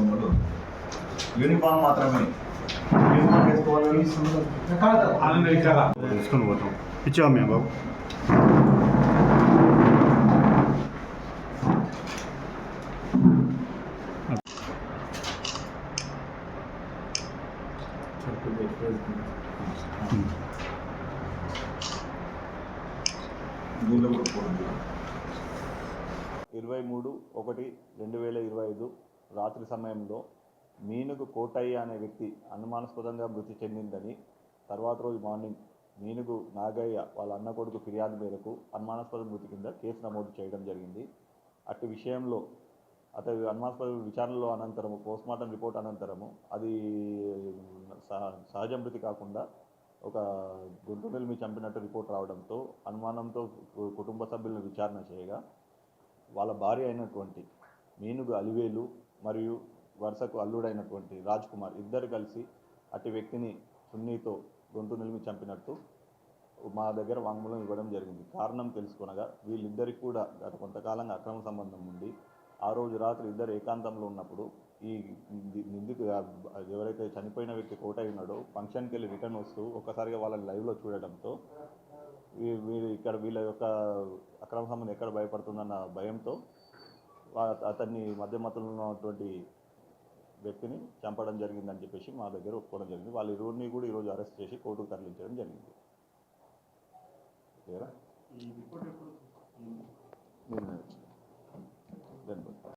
ఉన్నాడు యూనిఫామ్ మాత్రమే. యూనిఫామ్ వేసుకోవాలని తీసుకొని పోతాం. ఇచ్చావా మేము బాబు ఇరవై మూడు ఒకటి రెండు వేల ఇరవై ఐదు రాత్రి సమయంలో మీనుగు కోటయ్య అనే వ్యక్తి అనుమానాస్పదంగా మృతి చెందిందని తర్వాత రోజు మార్నింగ్ మీనుగు నాగయ్య వాళ్ళ అన్న కొడుకు ఫిర్యాదు మేరకు అనుమానాస్పద మృతి కింద కేసు నమోదు చేయడం జరిగింది. అట్టి విషయంలో అతని అనుమానాస్పద విచారణలో అనంతరము పోస్ట్మార్టం రిపోర్ట్ అనంతరము అది సహ- సహజ మృతి కాకుండా ఒక గుంటు నిలిమి చంపినట్టు రిపోర్ట్ రావడంతో అనుమానంతో కుటుంబ సభ్యులను విచారణ చేయగా వాళ్ళ భార్య అయినటువంటి మీనుగు అలివేలు మరియు వరుసకు అల్లుడైనటువంటి రాజ్ కుమార్ ఇద్దరు కలిసి అటు వ్యక్తిని సున్నీతో గొంతు నిలిమి చంపినట్టు మా దగ్గర వాంగ్మూలం ఇవ్వడం జరిగింది. కారణం తెలుసుకొనగా వీళ్ళిద్దరికి కూడా గత కొంతకాలంగా అక్రమ సంబంధం ఉండి ఆ రోజు రాత్రి ఇద్దరు ఏకాంతంలో ఉన్నప్పుడు ఈ ది- నిందితు ఎవరైతే చనిపోయిన వ్యక్తి కోటై ఉన్నాడో ఫంక్షన్కి వెళ్ళి రిటర్న్ వస్తూ ఒక్కసారిగా వాళ్ళని లైవ్లో చూడడంతో వీ- వీరు ఇక్కడ వీళ్ళ యొక్క అక్రమ సంబంధం ఎక్కడ భయపడుతుందన్న భయంతో అతన్ని మధ్యమతులు ఉన్నటువంటి వ్యక్తిని చంపడం జరిగిందని చెప్పేసి మా దగ్గర ఒప్పుకోవడం జరిగింది. వాళ్ళ ఇరువురిని కూడా ఈరోజు అరెస్ట్ చేసి కోర్టుకు తరలించడం జరిగింది.